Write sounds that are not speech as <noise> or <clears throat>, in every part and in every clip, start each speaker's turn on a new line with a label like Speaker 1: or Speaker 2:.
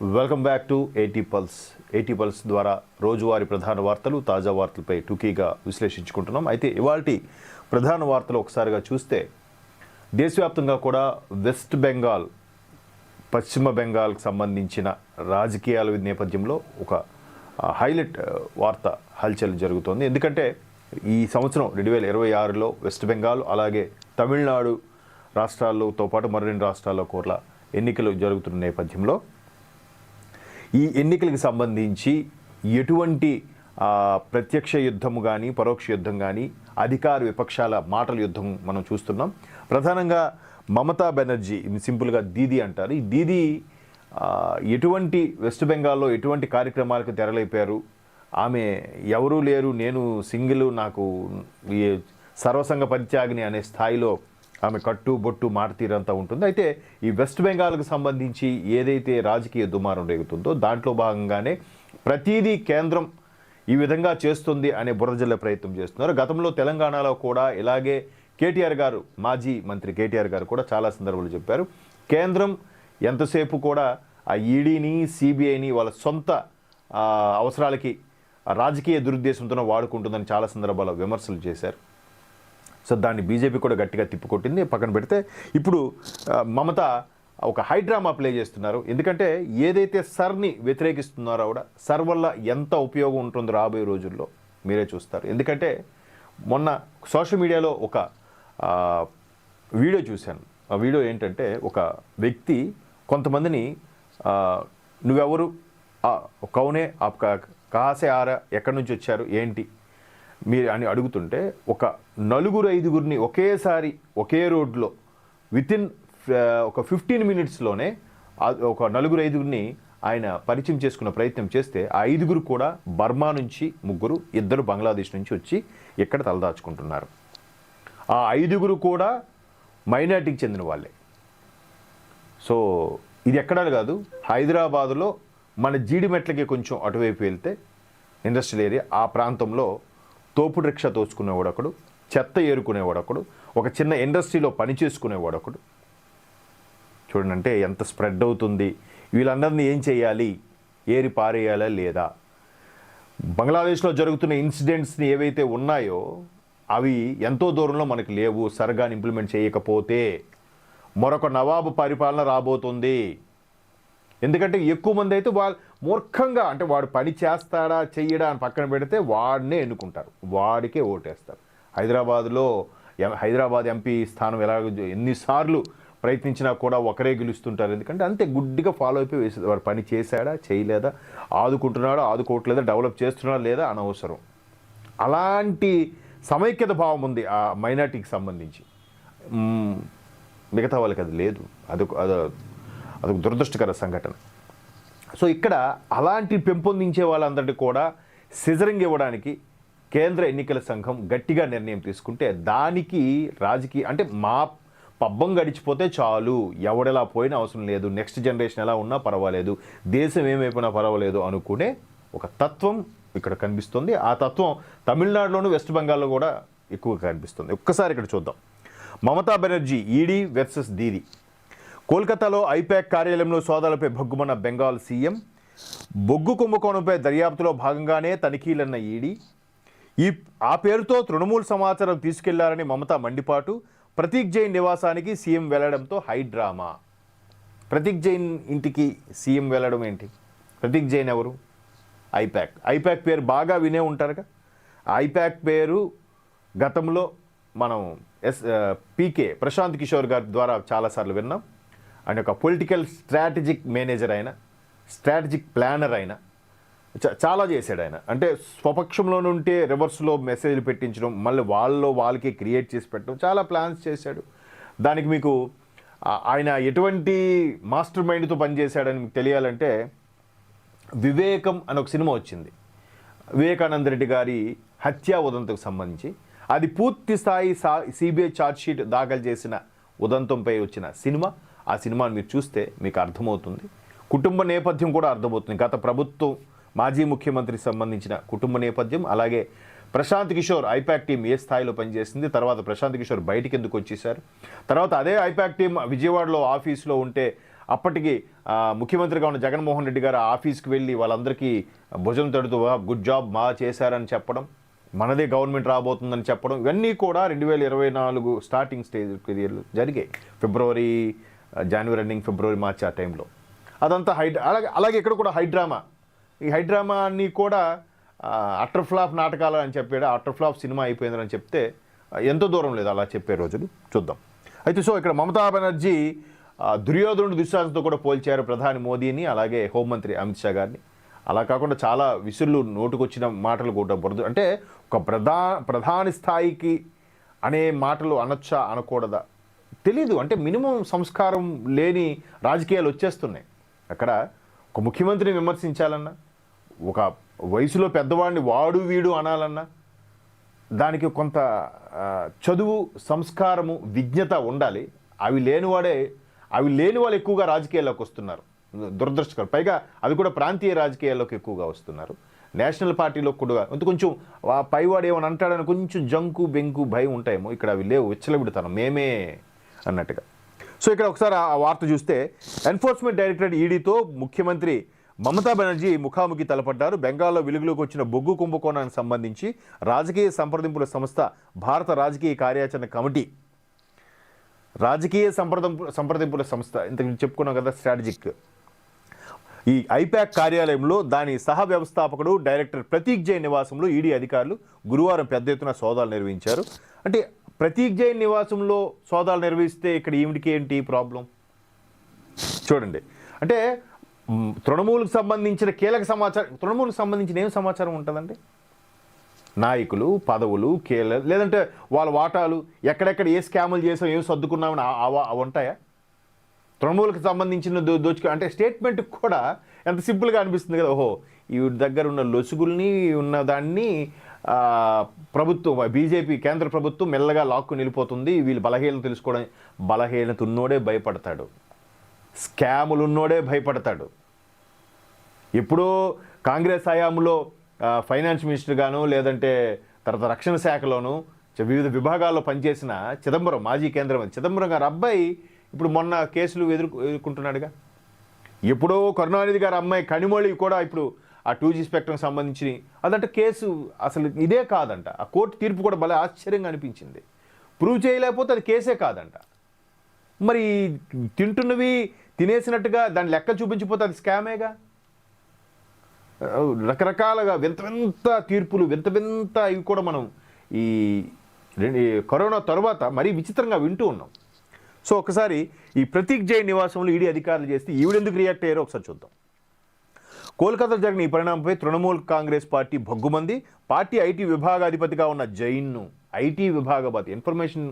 Speaker 1: Welcome back to AT Pulse AT Pulse ద్వారా రోజువారీ ప్రధాన వార్తలు తాజా వార్తలపై టూకీగా విశ్లేషించుకుంటున్నాం. అయితే ఇవాళ ప్రధాన వార్తలు ఒకసారిగా చూస్తే దేశవ్యాప్తంగా కూడా వెస్ట్ బెంగాల్ పశ్చిమ బెంగాల్కి సంబంధించిన రాజకీయాల నేపథ్యంలో ఒక హైలైట్ వార్త హల్చల్ జరుగుతోంది. ఎందుకంటే ఈ సంవత్సరం రెండు వేల ఇరవై ఆరులో వెస్ట్ బెంగాల్ అలాగే తమిళనాడు రాష్ట్రాలతో పాటు మరిన్ని రాష్ట్రాల్లో కూడా ఎన్నికలు జరుగుతున్న నేపథ్యంలో ఈ ఎన్నికలకు సంబంధించి ఎటువంటి ప్రత్యక్ష యుద్ధము కానీ పరోక్ష యుద్ధం కానీ అధికార విపక్షాల మాటల యుద్ధం మనం చూస్తున్నాం. ప్రధానంగా మమతా బెనర్జీ సింపుల్గా దీదీ అంటారు. ఈ దీదీ ఎటువంటి వెస్ట్ బెంగాల్లో ఎటువంటి కార్యక్రమాలకు తెరలేపారు? ఆమె ఎవరూ లేరు నేను సింగిల్ నాకు ఈ సర్వసంగ పరిత్యాగిని అనే స్థాయిలో ఆమె కట్టు బొట్టు మారుతీరంతా ఉంటుంది. అయితే ఈ వెస్ట్ బెంగాల్కు సంబంధించి ఏదైతే రాజకీయ దుమారం రేగుతుందో దాంట్లో భాగంగానే ప్రతిదీ కేంద్రం ఈ విధంగా చేస్తుంది అనే బురదజల్లే ప్రయత్నం చేస్తున్నారు. గతంలో తెలంగాణలో కూడా ఇలాగే కేటీఆర్ గారు మాజీ మంత్రి కేటీఆర్ గారు కూడా చాలా సందర్భాలు చెప్పారు. కేంద్రం ఎంతసేపు కూడా ఆ ఈడీని సిబిఐని వాళ్ళ సొంత అవసరాలకి రాజకీయ దురుద్దేశంతో వాడుకుంటుందని చాలా సందర్భాల్లో విమర్శలు చేశారు. సో దాన్ని బీజేపీ కూడా గట్టిగా తిప్పుకొట్టింది పక్కన పెడితే ఇప్పుడు మమత ఒక హైడ్రామా ప్లే చేస్తున్నారు. ఎందుకంటే ఏదైతే సర్ని వ్యతిరేకిస్తున్నారో ఆవిడ సర్ వల్ల ఎంత ఉపయోగం ఉంటుందో రాబోయే రోజుల్లో మీరే చూస్తారు. ఎందుకంటే మొన్న సోషల్ మీడియాలో ఒక వీడియో చూశాను. ఆ వీడియో ఏంటంటే ఒక వ్యక్తి కొంతమందిని నువ్వెవరు? ఆ, కౌనే ఆప్ కాసే ఆరా ఎక్కడి నుంచి వచ్చారు? ఏంటి? మీరు అని అడుగుతుంటే ఒక నలుగురు ఐదుగురిని ఒకేసారి ఒకే రోడ్లో వితిన్ ఒక ఫిఫ్టీన్ మినిట్స్లోనే ఒక నలుగురు ఐదుగురిని ఆయన పరిచయం చేసుకున్న ప్రయత్నం చేస్తే ఆ ఐదుగురు కూడా బర్మా నుంచి ముగ్గురు ఇద్దరు బంగ్లాదేశ్ నుంచి వచ్చి ఇక్కడ తలదాచుకుంటున్నారు. ఆ ఐదుగురు కూడా మైనార్టీకి చెందిన వాళ్ళే. సో ఇది ఎక్కడా కాదు హైదరాబాదులో మన జీడిమెట్లకి కొంచెం అటువైపు వెళ్తే ఇండస్ట్రియల్ ఏరియా ఆ ప్రాంతంలో తోపుడు రిక్షా తోచుకునేవాడు ఒకడు చెత్త ఏరుకునేవాడు ఒకడు ఒక చిన్న ఇండస్ట్రీలో పని చేసుకునేవాడు ఒకడు. చూడండి అంటే ఎంత స్ప్రెడ్ అవుతుంది. వీళ్ళందరినీ ఏం చేయాలి? ఏరి పారేయాలా లేదా? బంగ్లాదేశ్లో జరుగుతున్న ఇన్సిడెంట్స్ని ఏవైతే ఉన్నాయో అవి ఎంతో దూరంలో మనకు లేవు. సరిగా ఇంప్లిమెంట్ చేయకపోతే మరొక నవాబు పరిపాలన రాబోతుంది. ఎందుకంటే ఎక్కువ మంది అయితే వాళ్ళు మూర్ఖంగా అంటే వాడు పని చేస్తాడా చెయ్యడా అని పక్కన పెడితే వాడినే ఎన్నుకుంటారు. వాడికే ఓటేస్తారు. హైదరాబాద్లో ఎం- హైదరాబాద్ ఎంపీ స్థానం ఎలా ఎన్నిసార్లు ప్రయత్నించినా కూడా ఒకరే గెలుస్తుంటారు. ఎందుకంటే అంతే గుడ్డిగా ఫాలో అయిపోయి వేసేది. వాడు పని చేశాడా చేయలేదా ఆదుకుంటున్నాడా ఆదుకోవట్లేదా డెవలప్ చేస్తున్నాడా లేదా అనవసరం. అలాంటి సమైక్యత భావం ఉంది ఆ మైనార్టీకి సంబంధించి. మిగతా వాళ్ళకి అది లేదు. అది అద అదొక దురదృష్టకర సంఘటన. సో ఇక్కడ అలాంటి పెంపొందించే వాళ్ళందరికీ కూడా సిజరింగ్ ఇవ్వడానికి కేంద్ర ఎన్నికల సంఘం గట్టిగా నిర్ణయం తీసుకుంటే దానికి రాజకీయ అంటే మా పబ్బం గడిచిపోతే చాలు. ఎవడెలా పోయినా అవసరం లేదు. నెక్స్ట్ జనరేషన్ ఎలా ఉన్నా పర్వాలేదు. దేశం ఏమైపోయినా పర్వాలేదు అనుకునే ఒక తత్వం ఇక్కడ కనిపిస్తుంది. ఆ తత్వం తమిళనాడులోను వెస్ట్ బెంగాల్లో కూడా ఎక్కువగా కనిపిస్తుంది. ఒక్కసారి ఇక్కడ చూద్దాం. మమతా బెనర్జీ ఈడీ వెర్సెస్ దీది కోల్కతాలో ఐపాక్ కార్యాలయంలో సోదాలపై భగ్గుమన్న బెంగాల్ సీఎం బొగ్గు కుంభకోణంపై దర్యాప్తులో భాగంగానే తనిఖీలన్న ఈడీ. ఈ ఆ పేరుతో తృణమూల్ సమాచారం తీసుకెళ్ళారని మమత మండిపాటు. ప్రతీక్ జైన్ నివాసానికి సీఎం వెళ్ళడంతో హైడ్రామా ప్రతీక్ జైన్ ఇంటికి సీఎం వెళ్ళడం ఏంటి? ప్రతీక్ జైన్ ఎవరు? ఐపాక్ ఐపాక్ పేరు బాగా వినే ఉంటారుగా. ఐపాక్ పేరు గతంలో మనం ఎస్ పీకే ప్రశాంత్ కిషోర్ గారి ద్వారా చాలాసార్లు విన్నాం. ఆయన ఒక పొలిటికల్ స్ట్రాటజిక్ మేనేజర్ అయిన స్ట్రాటజిక్ ప్లానర్ అయిన చ- చాలా చేశాడు ఆయన. అంటే స్వపక్షంలో ఉంటే రివర్స్లో మెసేజ్లు పెట్టించడం మళ్ళీ వాళ్ళలో వాళ్ళకి క్రియేట్ చేసి పెట్టడం చాలా ప్లాన్స్ చేశాడు. దానికి మీకు ఆయన ఎటువంటి మాస్టర్ మైండ్తో పనిచేశాడని మీకు తెలియాలంటే వివేకం అని ఒక సినిమా వచ్చింది. వివేకానంద రెడ్డి గారి హత్యా ఉదంతకు సంబంధించి. అది పూర్తి స్థాయి సా సిబిఐ ఛార్జ్షీట్ దాఖలు చేసిన ఉదంతంపై వచ్చిన సినిమా. ఆ సినిమాని మీరు చూస్తే మీకు అర్థమవుతుంది. కుటుంబ నేపథ్యం కూడా అర్థమవుతుంది. గత ప్రభుత్వం మాజీ ముఖ్యమంత్రికి సంబంధించిన కుటుంబ నేపథ్యం అలాగే ప్రశాంత్ కిషోర్ ఐపాక్ టీం ఏ స్థాయిలో పనిచేసింది తర్వాత ప్రశాంత్ కిషోర్ బయటికి ఎందుకు వచ్చేసారు తర్వాత అదే ఐపాక్ టీం విజయవాడలో ఆఫీస్లో ఉంటే అప్పటికి ముఖ్యమంత్రిగా ఉన్న జగన్మోహన్ రెడ్డి గారు ఆఫీస్కి వెళ్ళి వాళ్ళందరికీ భుజం తడుతూ గుడ్ జాబ్ మా చేశారని చెప్పడం మనదే గవర్నమెంట్ రాబోతుందని చెప్పడం ఇవన్నీ కూడా రెండు వేల ఇరవై నాలుగు స్టార్టింగ్ స్టేజ్ కెరియర్లు జరిగాయి. ఫిబ్రవరి జనవరి ఎండింగ్ ఫిబ్రవరి మార్చి ఆ టైంలో అదంతా హైడ్ అలాగే అలాగే ఇక్కడ కూడా హైడ్రామా ఈ హైడ్రామా అన్ని కూడా అటర్ ఫ్లాప్ నాటకాలు అని చెప్పాడు అటర్ ఫ్లాప్ సినిమా అయిపోయిందని చెప్తే ఎంత దూరం లేదు అలా చెప్పే రోజులు. చూద్దాం. అయితే సో ఇక్కడ మమతా బెనర్జీ దుర్యోధనుడు దుశ్శాసంతో కూడా పోల్చారు ప్రధాని మోదీని అలాగే హోంమంత్రి అమిత్ షా గారిని. అలా కాకుండా చాలా విసుర్లు నోటుకొచ్చిన మాటలు కూడా బురద అంటే ఒక ప్రధా ప్రధాని స్థాయికి అనే మాటలు అనొచ్చా అనకూడదా? తెలీదు. అంటే మినిమం సంస్కారం లేని రాజకీయాలు వచ్చేస్తున్నాయి. అక్కడ ఒక ముఖ్యమంత్రిని విమర్శించాలన్నా ఒక వయసులో పెద్దవాడిని వాడు వీడు అనాలన్నా దానికి కొంత చదువు సంస్కారము విజ్ఞత ఉండాలి. అవి లేనివాడే అవి లేని వాళ్ళు ఎక్కువగా రాజకీయాల్లోకి వస్తున్నారు. దురదృష్టకరం. పైగా అవి కూడా ప్రాంతీయ రాజకీయాల్లోకి ఎక్కువగా వస్తున్నారు. నేషనల్ పార్టీలో కూడా కొంత కొంచెం పైవాడు ఏమని అంటాడని కొంచెం జంకు బెంకు భయం ఉంటాయేమో. ఇక్కడ అవి లేవు. విచ్చలవిడతాను. మేమే అన్నట్టుగా. సో ఇక్కడ ఒకసారి ఆ వార్త చూస్తే ఎన్ఫోర్స్మెంట్ డైరెక్టరేట్ ఈడీతో ముఖ్యమంత్రి మమతా బెనర్జీ ముఖాముఖి తలపడ్డారు. బెంగాల్లో వెలుగులోకి వచ్చిన బొగ్గు కుంభకోణానికి సంబంధించి రాజకీయ సంప్రదింపుల సంస్థ భారత రాజకీయ కార్యాచరణ కమిటీ రాజకీయ సంప్రదింపు సంప్రదింపుల సంస్థ ఇంతకు చెప్పుకున్నాం కదా స్ట్రాటజిక్. ఈ ఐపాక్ కార్యాలయంలో దాని సహ వ్యవస్థాపకుడు డైరెక్టర్ ప్రతీక్ జైన్ నివాసంలో ఈడీ అధికారులు గురువారం పెద్ద ఎత్తున సోదాలు నిర్వహించారు. అంటే ప్రతీక్ జైన్ నివాసంలో సోదాలు నిర్వహిస్తే ఇక్కడ ఈవిడికి ఏంటి ప్రాబ్లం? చూడండి. అంటే తృణమూలకు తృణమూలుకు సంబంధించిన కీలక సమాచారం తృణమూలకు సంబంధించిన ఏం సమాచారం ఉంటుందండి? నాయకులు పదవులు కీల లేదంటే వాళ్ళ వాటాలు ఎక్కడెక్కడ ఏ స్కాములు చేసాం ఏం సర్దుకున్నామని అవి ఉంటాయా? తృణమూలకు సంబంధించిన దో దోచుకు అంటే స్టేట్మెంట్ కూడా ఎంత సింపుల్గా అనిపిస్తుంది కదా. ఓహో ఈ దగ్గర ఉన్న లొసుగుల్ని ఉన్న దాన్ని ప్రభుత్వం బీజేపీ కేంద్ర ప్రభుత్వం మెల్లగా లాక్కు నిలిపోతుంది. వీళ్ళు బలహీనత తెలుసుకోవడం బలహీనత ఉన్నోడే భయపడతాడు. స్కాములు ఉన్నోడే భయపడతాడు. ఎప్పుడో కాంగ్రెస్ హయాంలో ఫైనాన్స్ మినిస్టర్గాను లేదంటే తర్వాత రక్షణ శాఖలోను వివిధ విభాగాల్లో పనిచేసిన చిదంబరం మాజీ కేంద్రం చిదంబరం గారు అబ్బాయి ఇప్పుడు మొన్న కేసులు ఎదుర్కొ ఎదుర్కొంటున్నాడుగా. ఎప్పుడో కరుణానిధి గారు అమ్మాయి కనిమొళి కూడా ఇప్పుడు ఆ టూ జీ స్పెక్ట్రం సంబంధించి అదంటే కేసు అసలు ఇదే కాదంట. ఆ కోర్టు తీర్పు కూడా భలే ఆశ్చర్యంగా అనిపించింది. ప్రూవ్ చేయలేకపోతే అది కేసే కాదంట. మరి తింటున్నవి తినేసినట్టుగా దాని లెక్క చూపించిపోతే అది స్కామేగా? రకరకాలుగా వింత వింత తీర్పులు వింత వింత ఇవి కూడా మనం ఈ ఈ కరోనా తర్వాత మరీ విచిత్రంగా వింటూ ఉన్నాం. సో ఒకసారి ఈ ప్రతీక్ జైన్ నివాసంలో ఈడీ అధికారులు చేస్తే ఈవిడెందుకు రియాక్ట్ అయ్యారో ఒకసారి చూద్దాం. కోల్కతా జరిగిన ఈ పరిణామంపై తృణమూల్ కాంగ్రెస్ పార్టీ భగ్గుమంది. పార్టీ ఐటీ విభాగాధిపతిగా ఉన్న జైన్ను ఐటీ విభాగాధిపతి ఇన్ఫర్మేషన్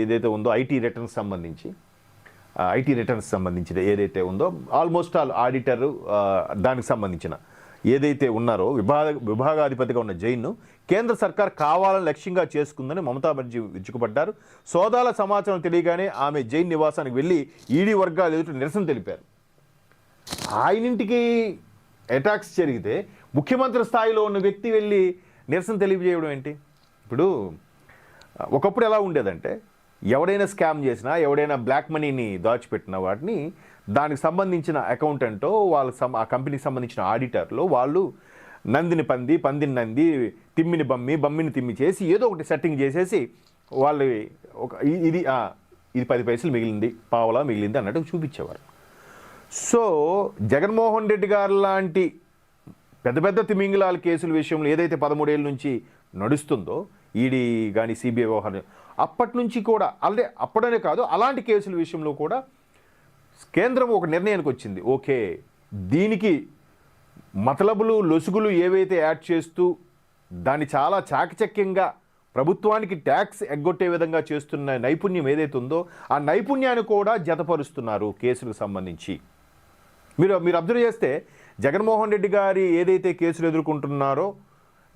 Speaker 1: ఏదైతే ఉందో ఐటీ రిటర్న్స్ సంబంధించి ఐటీ రిటర్న్స్ సంబంధించిన ఏదైతే ఉందో ఆల్మోస్ట్ ఆల్ ఆడిటర్ దానికి సంబంధించిన ఏదైతే ఉన్నారో విభాగ విభాగాధిపతిగా ఉన్న జైన్ను కేంద్ర సర్కార్ కావాలని లక్ష్యంగా చేసుకుందని మమతా బెనర్జీ విరుచుకుపడ్డారు. సోదాల సమాచారం తెలియగానే ఆమె జైన్ నివాసానికి వెళ్ళి ఈడీ వర్గాలు ఎదుటి నిరసన తెలిపారు. ఆయనింటికి అటాక్స్ జరిగితే ముఖ్యమంత్రి స్థాయిలో ఉన్న వ్యక్తి వెళ్ళి నిరసన తెలియజేయడం ఏంటి? ఇప్పుడు ఒకప్పుడు ఎలా ఉండేదంటే ఎవడైనా స్కామ్ చేసినా ఎవడైనా బ్లాక్ మనీని దాచిపెట్టిన వాటిని దానికి సంబంధించిన అకౌంటెంటో వాళ్ళ సం ఆ కంపెనీకి సంబంధించిన ఆడిటర్లో వాళ్ళు నందిని పంది పందిని నంది తిమ్మిని బమ్మి బమ్మిని తిమ్మి చేసి ఏదో ఒకటి సెట్టింగ్ చేసేసి వాళ్ళు ఒక ఇది ఇది పది పైసలు మిగిలింది పావలా మిగిలింది అన్నట్టు చూపించేవారు. సో జగన్మోహన్ రెడ్డి గారు లాంటి పెద్ద పెద్ద తిమింగిలాల కేసుల విషయంలో ఏదైతే పదమూడేళ్ళ నుంచి నడుస్తుందో ఈడీ కానీ సిబిఐ వ్యవహారం అప్పటి నుంచి కూడా అలాగే అప్పుడనే కాదు అలాంటి కేసుల విషయంలో కూడా కేంద్రం ఒక నిర్ణయానికి వచ్చింది. ఓకే దీనికి మతలబులు లొసుగులు ఏవైతే యాడ్ చేస్తూ దాన్ని చాలా చాకచక్యంగా ప్రభుత్వానికి ట్యాక్స్ ఎగ్గొట్టే విధంగా చేస్తున్న నైపుణ్యం ఏదైతే ఉందో ఆ నైపుణ్యాన్ని కూడా జతపరుస్తున్నారు కేసులకు సంబంధించి. మీరు మీరు అబ్జర్వ్ చేస్తే జగన్మోహన్ రెడ్డి గారి ఏదైతే కేసులు ఎదుర్కొంటున్నారో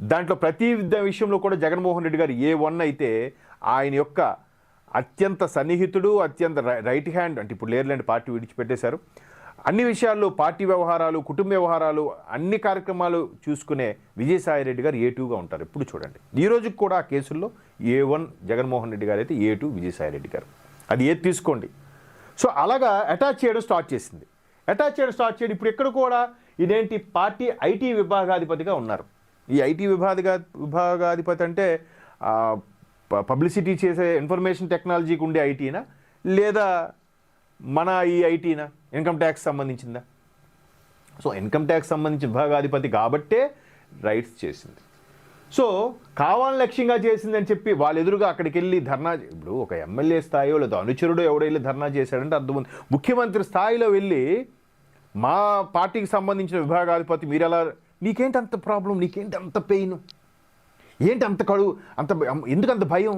Speaker 1: దాంట్లో ప్రతి విషయంలో కూడా జగన్మోహన్ రెడ్డి గారు ఏ వన్ అయితే ఆయన యొక్క అత్యంత సన్నిహితుడు అత్యంత రై- రైట్ హ్యాండ్ అంటే ఇప్పుడు లేర్లాంటి పార్టీ విడిచిపెట్టేశారు. అన్ని విషయాల్లో పార్టీ వ్యవహారాలు కుటుంబ వ్యవహారాలు అన్ని కార్యక్రమాలు చూసుకునే విజయసాయి రెడ్డి గారు ఏ టూగా ఉంటారు. ఇప్పుడు చూడండి. ఈ రోజుకి కూడా ఆ కేసుల్లో ఏ వన్ జగన్మోహన్ రెడ్డి గారు అయితే ఏ టూ విజయసాయిరెడ్డి గారు. అది ఏది తీసుకోండి. సో అలాగా అటాచ్ చేయడం స్టార్ట్ చేసింది. అటాచ్డ్ స్టార్ట్ చేయడం. ఇప్పుడు ఎక్కడ కూడా ఇదేంటి పార్టీ ఐటీ విభాగాధిపతిగా ఉన్నారు. ఈ ఐటీ విభాగా విభాగాధిపతి అంటే ప- పబ్లిసిటీ చేసే ఇన్ఫర్మేషన్ టెక్నాలజీకి ఉండే ఐటీనా? లేదా మన ఈ ఐటీనా? ఇన్కమ్ ట్యాక్స్ సంబంధించిందా? సో ఇన్కమ్ ట్యాక్స్ సంబంధించిన విభాగాధిపతి కాబట్టే రైట్స్ చేసింది. సో కావాలని లక్ష్యంగా చేసిందని చెప్పి వాళ్ళ ఎదురుగా అక్కడికి వెళ్ళి ధర్నా ఇప్పుడు ఒక ఎమ్మెల్యే స్థాయిలో లేదా అనుచరుడు ఎవడో వెళ్ళి ధర్నా చేశాడంటే అర్థం ఉంది. ముఖ్యమంత్రి స్థాయిలో వెళ్ళి మా పార్టీకి సంబంధించిన విభాగాధిపతి మీరు ఎలా నీకేంటి అంత ప్రాబ్లం? నీకేంటి అంత పెయిన్? ఏంటి అంత కడు అంత భయం? ఎందుకు అంత భయం?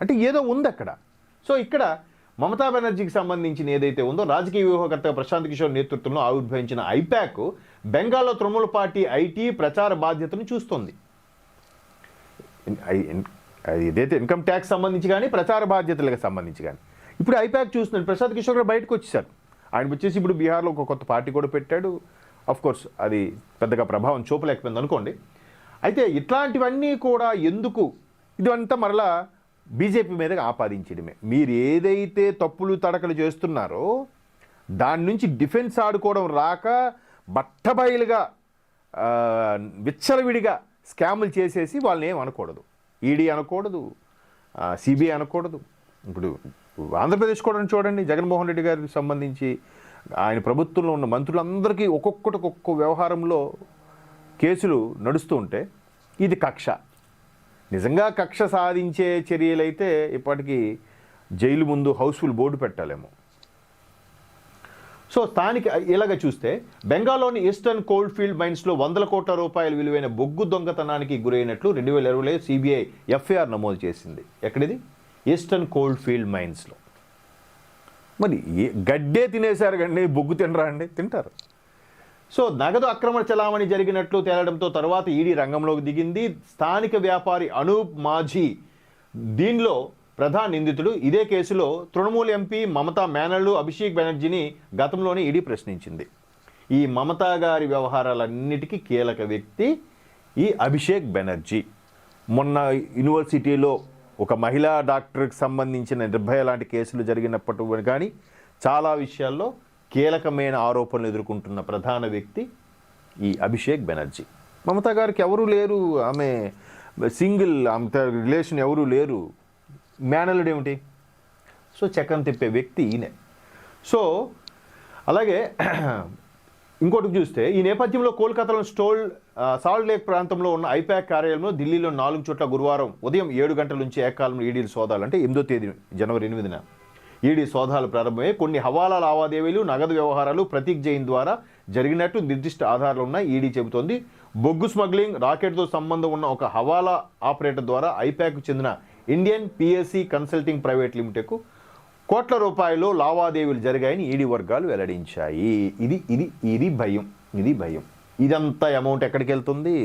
Speaker 1: అంటే ఏదో ఉంది అక్కడ. సో ఇక్కడ మమతా బెనర్జీకి సంబంధించిన ఏదైతే ఉందో రాజకీయ వ్యూహకర్త ప్రశాంత్ కిషోర్ నేతృత్వంలో ఆవిర్భవించిన ఐపాక్ బెంగాల్లో తృణమూల పార్టీ ఐటీ ప్రచార బాధ్యతను చూస్తోంది. ఏదైతే ఇన్కమ్ ట్యాక్స్ సంబంధించి కానీ ప్రచార బాధ్యతలకు సంబంధించి కానీ. ఇప్పుడు ఐపాక్ చూస్తున్నాడు. ప్రసాద్ కిషోర్ గారు బయటకు వచ్చేసారు ఆయన వచ్చేసి ఇప్పుడు బీహార్లో ఒక కొత్త పార్టీ కూడా పెట్టాడు. అఫ్ కోర్స్ అది పెద్దగా ప్రభావం చూపలేకపోయింది అనుకోండి. అయితే ఇట్లాంటివన్నీ కూడా ఎందుకు? ఇదంతా మరలా బీజేపీ మీద ఆపాదించడమే. మీరు ఏదైతే తప్పులు తడకలు చేస్తున్నారో దాని నుంచి డిఫెన్స్ ఆడుకోవడం రాక బట్టబయలుగా విచ్చలవిడిగా స్కాములు చేసేసి వాళ్ళని ఏం అనకూడదు. ఈడీ అనకూడదు సిబిఐ అనకూడదు. ఇప్పుడు ఆంధ్రప్రదేశ్ కూడా చూడండి జగన్మోహన్ రెడ్డి గారికి సంబంధించి ఆయన ప్రభుత్వంలో ఉన్న మంత్రులందరికీ ఒక్కొక్కటి ఒక్కొక్క వ్యవహారంలో కేసులు నడుస్తూ ఉంటే ఇది కక్ష. నిజంగా కక్ష సాధించే చర్యలైతే ఇప్పటికీ జైలు ముందు హౌస్ఫుల్ బోర్డు పెట్టాలేమో. సో స్థానిక ఇలాగ చూస్తే బెంగాల్లోని ఈస్టర్న్ కోల్డ్ ఫీల్డ్ మైన్స్లో వందల కోట్ల రూపాయలు విలువైన బొగ్గు దొంగతనానికి గురైనట్లు రెండు వేల ఇరవైలో సిబిఐ ఎఫ్ఐఆర్ నమోదు చేసింది. ఎక్కడిది? ఈస్టర్న్ కోల్డ్ ఫీల్డ్ మైన్స్లో. మరి గడ్డే తినేశారు కండి బొగ్గు తినరా అండి? తింటారు. సో నగదు అక్రమ చలామణి జరిగినట్లు తేలడంతో తర్వాత ఈడీ రంగంలోకి దిగింది. స్థానిక వ్యాపారి అనూప్ మాఝీ దీనిలో ప్రధాన నిందితుడు ఇదే కేసులో తృణమూల్ ఎంపీ మమతా మేనల్లు అభిషేక్ బెనర్జీని గతంలోనే ఈడీ ప్రశ్నించింది. ఈ మమతా గారి వ్యవహారాలన్నిటికీ కీలక వ్యక్తి ఈ అభిషేక్ బెనర్జీ. మొన్న యూనివర్సిటీలో ఒక మహిళా డాక్టర్కి సంబంధించిన నిర్భయ లాంటి కేసులు జరిగినప్పటి కానీ చాలా విషయాల్లో కీలకమైన ఆరోపణలు ఎదుర్కొంటున్న ప్రధాన వ్యక్తి ఈ అభిషేక్ బెనర్జీ. మమతా గారికి ఎవరూ లేరు ఆమె సింగిల్ ఆమె రిలేషన్ ఎవరూ లేరు. మేనలుడు ఏమిటి? సో చక్రం తిప్పే వ్యక్తి ఈయనే. సో అలాగే <clears throat> ఇంకోటి చూస్తే ఈ నేపథ్యంలో కోల్కతాలో స్టోల్ సాల్ట్ లేక్ ప్రాంతంలో ఉన్న ఐపాక్ కార్యాలయంలో ఢిల్లీలో నాలుగు చోట్ల గురువారం ఉదయం ఏడు గంటల నుంచి ఏకాలంలో ఈడీలు సోదాలు. అంటే ఎనిమిదో తేదీ జనవరి ఎనిమిదిన ఈడీ సోదాలు ప్రారంభమై కొన్ని హవాలా లావాదేవీలు నగదు వ్యవహారాలు ప్రతీక్ జైన్ ద్వారా జరిగినట్టు నిర్దిష్ట ఆధారాలు ఉన్నాయి. ఈడీ చెబుతోంది బొగ్గు స్మగ్లింగ్ రాకెట్తో సంబంధం ఉన్న ఒక హవాలా ఆపరేటర్ ద్వారా ఐపాక్కు చెందిన ఇండియన్ పిఎస్సి కన్సల్టింగ్ ప్రైవేట్ లిమిటెడ్కు కోట్ల రూపాయలు లావాదేవీలు జరిగాయని ఈడీ వర్గాలు వెల్లడించాయి. ఇది ఇది ఇది భయం ఇది భయం. ఇదంతా అమౌంట్ ఎక్కడికి వెళ్తుంది?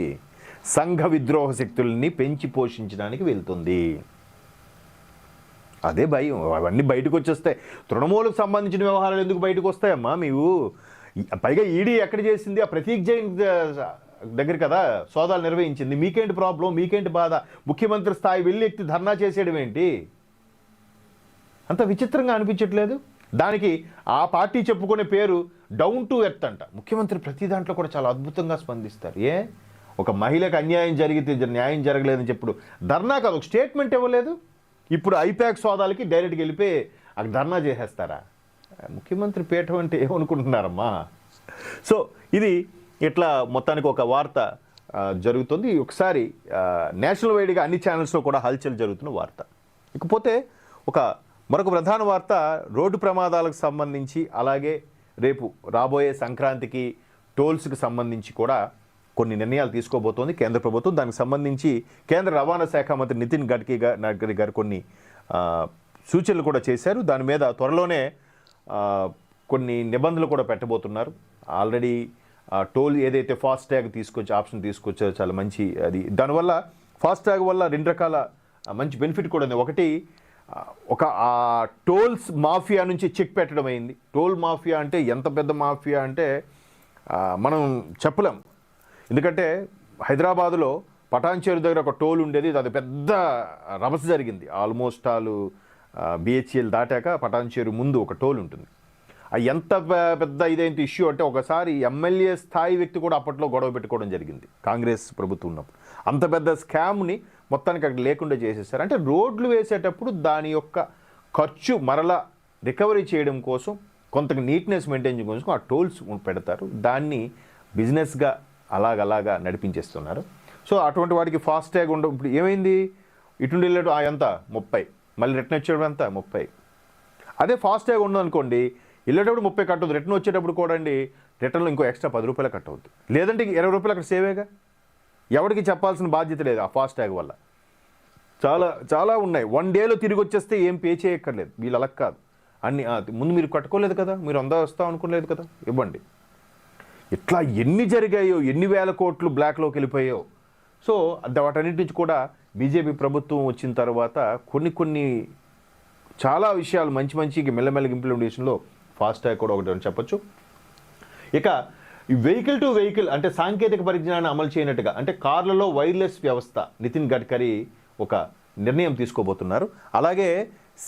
Speaker 1: సంఘ విద్రోహ శక్తుల్ని పెంచి పోషించడానికి వెళ్తుంది. అదే భయం. అవన్నీ బయటకు వచ్చేస్తాయి తృణమూలకు సంబంధించిన వ్యవహారాలు ఎందుకు బయటకు వస్తాయమ్మా మీవు? పైగా ఈడీ ఎక్కడ చేసింది? ఆ ప్రతీక్ జైన్ దగ్గర కదా సోదాలు నిర్వహించింది. మీకేంటి ప్రాబ్లం మీకేంటి బాధ? ముఖ్యమంత్రి స్థాయి వెళ్ళి ఎక్కి ధర్నా చేసేయడం ఏంటి? అంత విచిత్రంగా అనిపించట్లేదు? దానికి ఆ పార్టీ చెప్పుకునే పేరు డౌన్ టు ఎర్త్ అంట. ముఖ్యమంత్రి ప్రతి దాంట్లో కూడా చాలా అద్భుతంగా స్పందిస్తారు. ఏ? ఒక మహిళకు అన్యాయం జరిగితే న్యాయం జరగలేదని చెప్పుడు. ధర్నా కాదు ఒక స్టేట్మెంట్ ఇవ్వలేదు. ఇప్పుడు ఐపాక్ సోదాలకి డైరెక్ట్గా వెళ్ళిపోయి అక్కడ ధర్నా చేసేస్తారా? ముఖ్యమంత్రి పీఠం అంటే ఏమనుకుంటున్నారమ్మా? సో ఇది ఇట్లా మొత్తానికి ఒక వార్త జరుగుతుంది. ఒకసారి నేషనల్ వైడ్గా అన్ని ఛానల్స్లో కూడా హల్చల్ జరుగుతున్న వార్త. ఇకపోతే ఒక మరొక ప్రధాన వార్త రోడ్డు ప్రమాదాలకు సంబంధించి అలాగే రేపు రాబోయే సంక్రాంతికి టోల్స్కి సంబంధించి కూడా కొన్ని నిర్ణయాలు తీసుకోబోతోంది కేంద్ర ప్రభుత్వం. దానికి సంబంధించి కేంద్ర రవాణా శాఖ మంత్రి నితిన్ గడ్కీ గా- గడ్కరీ గారు కొన్ని సూచనలు కూడా చేశారు. దాని మీద త్వరలోనే కొన్ని నిబంధనలు కూడా పెట్టబోతున్నారు. ఆల్రెడీ టోల్ ఏదైతే ఫాస్ట్ ట్యాగ్ తీసుకొచ్చి ఆప్షన్ తీసుకొచ్చారో చాలా మంచి అది. దానివల్ల ఫాస్ట్ ట్యాగ్ వల్ల రెండు రకాల మంచి బెనిఫిట్ కూడా ఉంది. ఒకటి ఒక ఆ టోల్స్ మాఫియా నుంచి చెక్ పెట్టడం అయింది. టోల్ మాఫియా అంటే ఎంత పెద్ద మాఫియా అంటే మనం చెప్పలేం. ఎందుకంటే హైదరాబాదులో పటాన్చేరు దగ్గర ఒక టోల్ ఉండేది. అది పెద్ద రభస జరిగింది. ఆల్మోస్ట్ ఆలు బిహెచ్ఎల్ దాటాక పటాన్చేరు ముందు ఒక టోల్ ఉంటుంది. ఎంత పెద్ద ఇదేంటి ఇష్యూ అంటే ఒకసారి ఎమ్మెల్యే స్థాయి వ్యక్తి కూడా అప్పట్లో గొడవ పెట్టుకోవడం జరిగింది కాంగ్రెస్ ప్రభుత్వం ఉన్నప్పుడు. అంత పెద్ద స్కామ్ని మొత్తానికి అక్కడ లేకుండా చేసేసారు. అంటే రోడ్లు వేసేటప్పుడు దాని యొక్క ఖర్చు మరలా రికవరీ చేయడం కోసం కొంత నీట్నెస్ మెయింటైన్ చేయడం కోసం ఆ టోల్స్ పెడతారు. దాన్ని బిజినెస్గా అలాగలాగా నడిపించేస్తున్నారు. సో అటువంటి వాటికి ఫాస్ట్ ట్యాగ్ ఉండవు ఇప్పుడు ఏమైంది? ఇటు వెళ్ళాడు ఆ ఎంత? ముప్పై. మళ్ళీ రిటర్న్ వచ్చేటప్పుడు ఎంత? ముప్పై. అదే ఫాస్ట్ ట్యాగ్ ఉందనుకోండి వెళ్ళేటప్పుడు ముప్పై కట్టదు రిటర్న్ వచ్చేటప్పుడు కూడా అండి రిటర్న్లో ఇంకో ఎక్స్ట్రా పది రూపాయలు కట్ అవుతుంది లేదంటే ఇరవై రూపాయలు అక్కడ సేవేగా ఎవరికి చెప్పాల్సిన బాధ్యత లేదు ఆ ఫాస్ట్ ట్యాగ్ వల్ల. చాలా చాలా ఉన్నాయి. వన్ డేలో తిరిగి వచ్చేస్తే ఏం పే చేయక్కర్లేదు. వీళ్ళు అలా కాదు. అన్ని ముందు మీరు కట్టుకోలేదు కదా మీరు అందా వస్తాం అనుకోలేదు కదా ఇవ్వండి. ఇట్లా ఎన్ని జరిగాయో ఎన్ని వేల కోట్లు బ్లాక్లోకి వెళ్ళిపోయాయో. సో అది వాటన్నిటి నుంచి కూడా బీజేపీ ప్రభుత్వం వచ్చిన తర్వాత కొన్ని కొన్ని చాలా విషయాలు మంచి మంచి మెల్లమెల్లగా ఇంప్లిమెంటేషన్లో ఫాస్ట్ కూడా ఒకటి అని చెప్పొచ్చు. ఇక ఈ వెహికల్ టు వెహికల్ అంటే సాంకేతిక పరిజ్ఞానాన్ని అమలు చేయనట్టుగా అంటే కార్లలో వైర్లెస్ వ్యవస్థ నితిన్ గడ్కరీ ఒక నిర్ణయం తీసుకోబోతున్నారు. అలాగే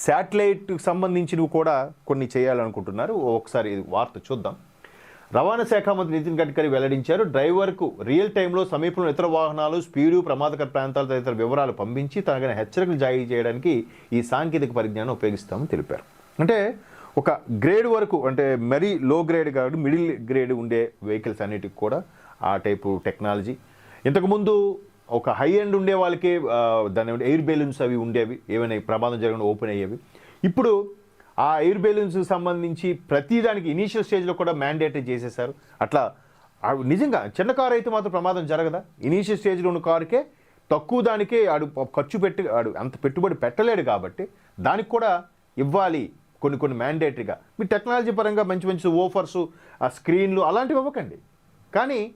Speaker 1: శాటిలైట్కి సంబంధించినవి కూడా కొన్ని చేయాలనుకుంటున్నారు. ఒకసారి వార్త చూద్దాం. రవాణా శాఖ మంత్రి నితిన్ గడ్కరీ వెల్లడించారు డ్రైవర్కు రియల్ టైంలో సమీపంలో ఇతర వాహనాలు స్పీడు ప్రమాదకర ప్రాంతాలు తదితర వివరాలు పంపించి తనగిన హెచ్చరికలు జారీ చేయడానికి ఈ సాంకేతిక పరిజ్ఞానం ఉపయోగిస్తామని తెలిపారు. అంటే ఒక గ్రేడ్ వరకు అంటే మరీ లో గ్రేడ్ కాదు మిడిల్ గ్రేడ్ ఉండే వెహికల్స్ అన్నిటికి కూడా ఆ టైపు టెక్నాలజీ. ఇంతకుముందు ఒక హై ఎండ్ ఉండే వాళ్ళకి దాని ఎయిర్ బెలూన్స్ అవి ఉండేవి ఏమైనా ప్రమాదం జరగకుండా ఓపెన్ అయ్యేవి. ఇప్పుడు ఆ ఎయిర్ బెలూన్స్కి సంబంధించి ప్రతిదానికి ఇనీషియల్ స్టేజ్లో కూడా మ్యాండేట్ చేసేసారు అట్లా నిజంగా చిన్న కారు అయితే మాత్రం ప్రమాదం జరగదా? ఇనీషియల్ స్టేజ్లో ఉన్న కారుకే తక్కువ దానికే ఆడు ఖర్చు పెట్టి ఆడు అంత పెట్టుబడి పెట్టలేడు కాబట్టి దానికి కూడా ఇవ్వాలి కొన్ని కొన్ని మ్యాండేటరీగా మీ టెక్నాలజీ పరంగా మంచి మంచి ఓఫర్స్ ఆ స్క్రీన్లు అలాంటివి ఇవ్వకండి కానీ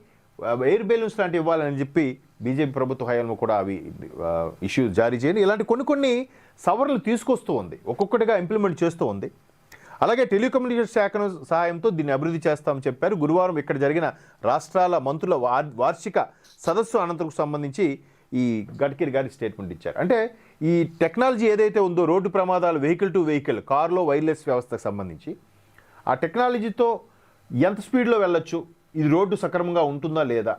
Speaker 1: ఎయిర్ బెలూన్స్ లాంటివి ఇవ్వాలని చెప్పి బీజేపీ ప్రభుత్వ హయాంలో కూడా అవి ఇష్యూ జారీ చేయండి ఇలాంటి కొన్ని కొన్ని సవరణలు తీసుకొస్తూ ఉంది. ఒక్కొక్కటిగా ఇంప్లిమెంట్ చేస్తూ ఉంది. అలాగే టెలికమ్యూనికేషన్ శాఖను సహాయంతో దీన్ని అభివృద్ధి చేస్తామని చెప్పారు. గురువారం ఇక్కడ జరిగిన రాష్ట్రాల మంత్రుల వార్- వార్షిక సదస్సు అనంతరకు సంబంధించి ఈ గడ్కరీ గారి స్టేట్మెంట్ ఇచ్చారు. అంటే ఈ టెక్నాలజీ ఏదైతే ఉందో రోడ్డు ప్రమాదాలు వెహికల్ టు వెహికల్ కార్లో వైర్లెస్ వ్యవస్థకు సంబంధించి ఆ టెక్నాలజీతో ఎంత స్పీడ్లో వెళ్ళొచ్చు? ఇది రోడ్డు సక్రమంగా ఉంటుందా లేదా?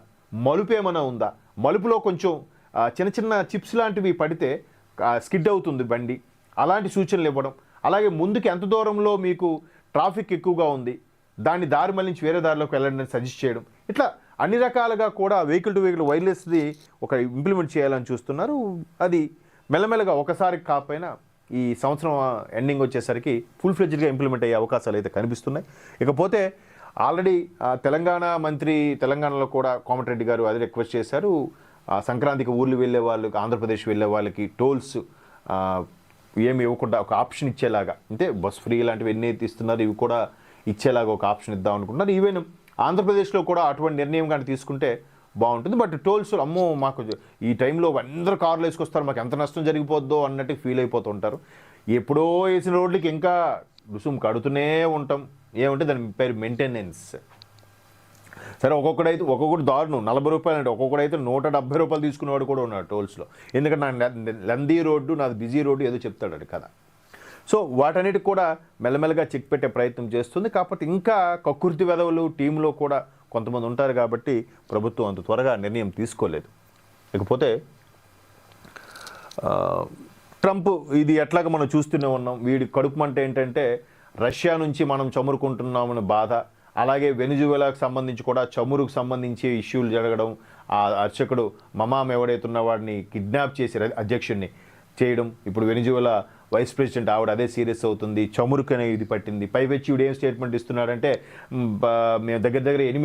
Speaker 1: మలుపు ఏమైనా ఉందా? మలుపులో కొంచెం చిన్న చిన్న చిప్స్ లాంటివి పడితే స్కిడ్ అవుతుంది బండి. అలాంటి సూచనలు ఇవ్వడం. అలాగే ముందుకు ఎంత దూరంలో మీకు ట్రాఫిక్ ఎక్కువగా ఉంది దాన్ని దారి మళ్ళించి వేరే దారిలోకి వెళ్ళండి అని సజెస్ట్ చేయడం. ఇట్లా అన్ని రకాలుగా కూడా వెహికల్ టు వెహికల్ వైర్లెస్ది ఒక ఇంప్లిమెంట్ చేయాలని చూస్తున్నారు. అది మెల్లమెల్లగా ఒకసారి కాకపోయినా ఈ సంవత్సరం ఎండింగ్ వచ్చేసరికి ఫుల్ ఫ్లెజ్డ్గా ఇంప్లిమెంట్ అయ్యే అవకాశాలు అయితే కనిపిస్తున్నాయి. ఇకపోతే ఆల్రెడీ తెలంగాణ మంత్రి తెలంగాణలో కూడా కోమటిరెడ్డి గారు అది రిక్వెస్ట్ చేశారు. సంక్రాంతికి ఊర్లు వెళ్ళే వాళ్ళకి ఆంధ్రప్రదేశ్ వెళ్ళే వాళ్ళకి టోల్స్ ఏమి ఇవ్వకుండా ఒక ఆప్షన్ ఇచ్చేలాగా. అంటే బస్ ఫ్రీ లాంటివి ఎన్ని ఇస్తున్నారు ఇవి కూడా ఇచ్చేలాగా ఒక ఆప్షన్ ఇద్దాం అనుకుంటున్నారు. ఈవెన్ ఆంధ్రప్రదేశ్లో కూడా అటువంటి నిర్ణయం కానీ తీసుకుంటే బాగుంటుంది. బట్ టోల్స్ అమ్మో మాకు ఈ టైంలో అందరూ కార్లు వేసుకొస్తారు. మాకు ఎంత నష్టం జరిగిపోద్దో అన్నట్టు ఫీల్ అయిపోతుంటారు ఎప్పుడో వేసిన రోడ్లకి ఇంకా రుసుము కడుతూనే ఉంటాం. ఏమంటే దాని పేరు మెయింటెనెన్స్ సరే ఒక్కొక్కడైతే ఒక్కొక్కటి దారుణం. నలభై రూపాయలు అంటే ఒక్కొక్కడైతే నూట డెబ్బై రూపాయలు తీసుకునేవాడు కూడా ఉన్నాడు టోల్స్లో. ఎందుకంటే నా లందీ రోడ్డు నాది బిజీ రోడ్డు ఏదో చెప్తాడు అది కదా. సో వాటన్నిటికి కూడా మెల్లమెల్లగా చెక్ పెట్టే ప్రయత్నం చేస్తుంది. కాకపోతే ఇంకా కకృతి వెధవలు టీంలో కూడా కొంతమంది ఉంటారు కాబట్టి ప్రభుత్వం అంత త్వరగా నిర్ణయం తీసుకోలేదు. ఇకపోతే ట్రంప్ ఇది ఎట్లాగ మనం చూస్తూనే ఉన్నాం. వీడి కడుపు మంట ఏంటంటే రష్యా నుంచి మనం చమురుకుంటున్నామని బాధ. అలాగే వెనుజువేలాకు సంబంధించి కూడా చమురుకు సంబంధించి ఇష్యూలు జరగడం ఆ అర్చకుడు మమాం ఎవడైతే ఉన్నవాడిని కిడ్నాప్ చేసి అధ్యక్షుడిని చేయడం ఇప్పుడు వెనుజువేలా వైస్ ప్రెసిడెంట్ ఆవిడ అదే సీరియస్ అవుతుంది చమురుకు అనేది పట్టింది. పైవచ్చి ఈవిడ ఏం స్టేట్మెంట్ ఇస్తున్నాడంటే మేము దగ్గర దగ్గర ఎనిమిది